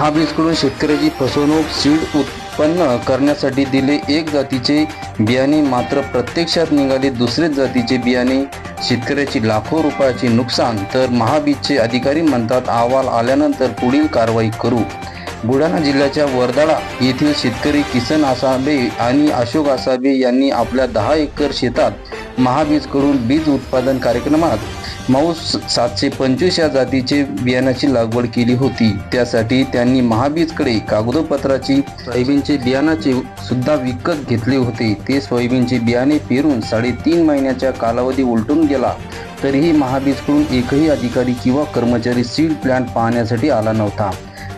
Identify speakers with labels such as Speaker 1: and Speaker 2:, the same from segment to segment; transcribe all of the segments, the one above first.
Speaker 1: महाबीजकडून शेतकऱ्याची फसवणूक सीड उत्पन्न करण्यासाठी दिले एक जातीचे बियाणे मात्र प्रत्यक्षात निघाले दुसरेच जातीचे बियाणे. शेतकऱ्याची लाखो रुपयाचे नुकसान तर महाबीजचे अधिकारी म्हणतात अहवाल आल्यानंतर पुढील कारवाई करू. बुलढाणा जिल्ह्याच्या वर्धाळा येथील शेतकरी किसन आसाबे आणि अशोक आसाबे यांनी आपल्या दहा एकर शेतात महाबीजकडून बीज उत्पादन कार्यक्रमात माऊस सातशे पंचवीस या जातीचे बियाणाची लागवड केली होती. त्यासाठी त्यांनी महाबीजकडे कागदोपत्राची सोयाबीनचे बियाणाचे सुद्धा विकत घेतले होते. ते सोयाबीनचे बियाणे पेरून साडेतीन महिन्याच्या कालावधी उलटून गेला. तरीही महाबीजकडून एकही अधिकारी किंवा कर्मचारी सीड प्लांट पाहण्यासाठी आला नव्हता.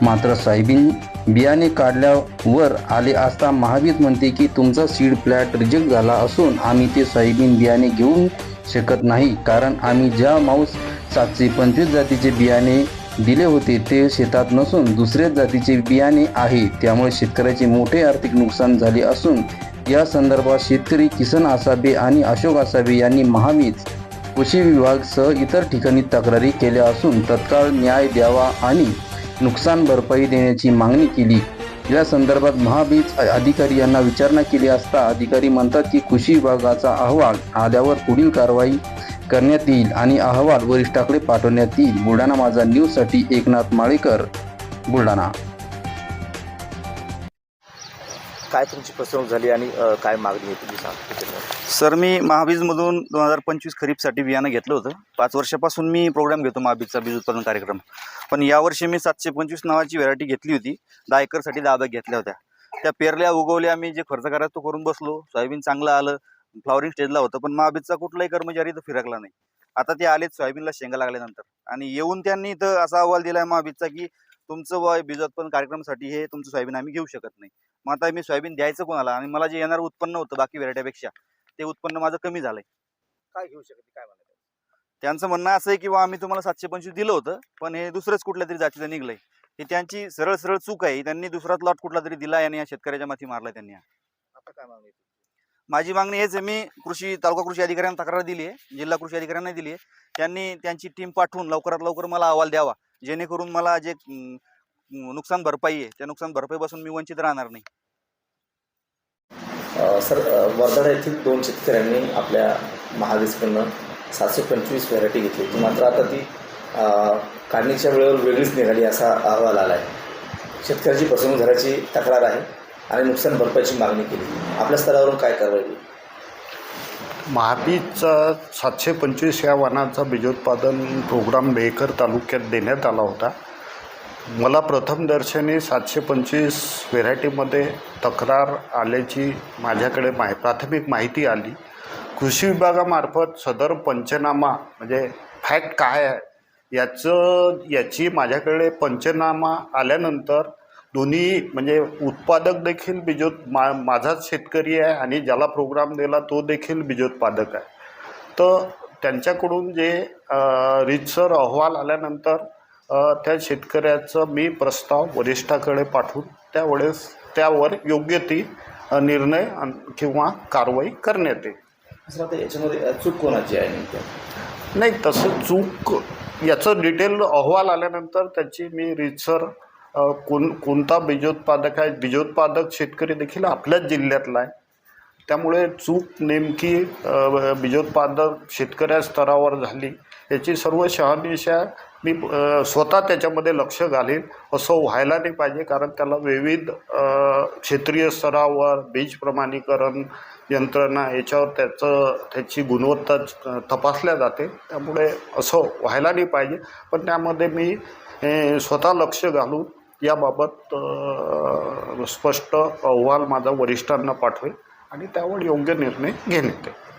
Speaker 1: मात्र सोयाबीन बियाणे काढल्यावर आले असता महाबीज म्हणते की तुमचा सीड प्लॅट रिजेक्ट झाला असून आम्ही ते सोयाबीन बियाणे घेऊन शकत नाही. कारण आम्ही ज्या माऊस सातशे पंचवीस जातीचे बियाणे दिले होते ते शेतात नसून दुसऱ्याच जातीचे बियाणे आहे. त्यामुळे शेतकऱ्याचे मोठे आर्थिक नुकसान झाले असून या संदर्भात शेतकरी किसन आसाबे आणि अशोक आसाबे यांनी महावीज कृषी विभागसह इतर ठिकाणी तक्रारी केल्या असून तत्काळ न्याय द्यावा आणि नुकसान भरपाई देण्याची मागणी केली. या संदर्भात महाबीज अधिकारी यांना विचारणा केली असता अधिकारी म्हणतात की कृषी विभागाचा अहवाल आल्यावर पुढील कारवाई करण्यात येईल आणि अहवाल वरिष्ठाकडे पाठवण्यात येईल. बुलढाणा माझा न्यूजसाठी एकनाथ माळेकर बुलढाणा.
Speaker 2: काय तुमची फसवणूक झाली आणि काय मागणी आहे तुम्ही सांग
Speaker 3: सर मी महाबीजमधून दोन हजार पंचवीस खरीपसाठी बियाणं घेतलं होतं. पाच वर्षापासून मी प्रोग्राम घेतो महाबीजचा बीज उत्पादन कार्यक्रम. पण यावर्षी मी सातशे पंचवीस नावाची व्हरायटी घेतली होती. दहा एकरसाठी दहा बॅग घेतल्या होत्या. त्या पेरल्या उगवल्या मी जे खर्च करायचं तो करून बसलो. सोयाबीन चांगलं आलं फ्लॉवरिंग स्टेजला होतं पण महाबीजचा कुठलाही कर्मचारी तर फिरकला नाही. आता ते आलेत सोयाबीनला शेंगा लागल्यानंतर. आणि येऊन त्यांनी इथं असा अहवाल दिला आहे महाबीजचा की तुमचं बीज उत्पादन कार्यक्रमासाठी हे तुमचं सोयाबीन आम्ही घेऊ शकत नाही. मग आता मी सोयाबीन द्यायचं कोणाला आणि मला जे येणारं उत्पन्न होतं बाकी व्हरायटीपेक्षा ते उत्पन्न माझं कमी झालंय.
Speaker 2: काय घेऊ शकत काय
Speaker 3: त्यांचं म्हणणं असं आहे की बा आम्ही तुम्हाला सातशे पंचवीस दिलं होतं पण हे दुसरंच कुठल्या तरी जातीचं निघलंय. ही त्यांची सरळ सरळ चूक आहे त्यांनी दुसराच लॉट कुठला तरी दिला आणि या शेतकऱ्याच्या माथी मारलाय त्यांनी.
Speaker 2: आता काय मागणी?
Speaker 3: माझी मागणी हेच आहे मी कृषी तालुका कृषी अधिकाऱ्यांना तक्रार दिली आहे जिल्हा कृषी अधिकाऱ्यांना दिली आहे. त्यांनी त्यांची टीम पाठवून लवकरात लवकर मला अहवाल द्यावा जेणेकरून मला जे नुकसान भरपाई आहे. त्या नुकसान भरपाईपासून मी वंचित राहणार नाही.
Speaker 2: सर अ, वर्धाडा येथील दोन शेतकऱ्यांनी आपल्या महावीजकडनं सातशे पंचवीस व्हरायटी घेतली. होती मात्र आता ती काढणीच्या वेळेवर वेगळीच निघाली असा अहवाल आला आहे शेतकऱ्याची फसवणूक झाल्याची तक्रार आहे आणि नुकसान भरपाईची मागणी केली. आपल्या स्तरावरून काय कारवाई होईल?
Speaker 4: महाबीजचा सातशे पंचवीस या वाहनाचा बीजोत्पादन प्रोग्राम मेकर तालुक्यात देण्यात आला होता. मला प्रथमदर्शनी सातशे पंचवीस व्हेरायटीमध्ये तक्रार आल्याची माझ्याकडे माहि प्राथमिक माहिती आली. कृषी विभागामार्फत सदर पंचनामा म्हणजे फॅक्ट काय आहे याचं याची माझ्याकडे पंचनामा आल्यानंतर दोन्ही म्हणजे उत्पादक देखील बीजोत मा माझाच शेतकरी आहे आणि ज्याला प्रोग्राम दिला तो देखील बीजोत्पादक आहे. तर त्यांच्याकडून जे रितसर अहवाल आल्यानंतर त्या शेतकऱ्याचं मी प्रस्ताव वरिष्ठाकडे पाठवून त्यावेळेस त्यावर योग्य ती निर्णय किंवा कारवाई करण्यात येईल.
Speaker 2: सर आता याच्यामध्ये चूक कोणाची आहे
Speaker 4: नाही तसं चूक याचं डिटेल अहवाल आल्यानंतर त्याची मी रीतसर अ, कोण कोणता बीजोत्पादक आहे बीजोत्पादक शेतकरी देखील आपल्याच जिल्ह्यातला आहे. त्यामुळे चूक नेमकी बीजोत्पादक शेतकऱ्या स्तरावर झाली याची सर्व शहानिशा मी स्वतः त्याच्यामध्ये लक्ष घालीन. असं व्हायला नाही पाहिजे कारण त्याला विविध क्षेत्रीय स्तरावर बीज प्रमाणीकरण यंत्रणा याच्यावर त्याचं त्याची गुणवत्ता तपासल्या जाते. त्यामुळे असं व्हायला नाही पाहिजे. पण त्यामध्ये मी स्वतः लक्ष घालून याबाबत स्पष्ट अहवाल माझा वरिष्ठांना पाठवेल आणि त्यावर योग्य निर्णय घेण्यात येईल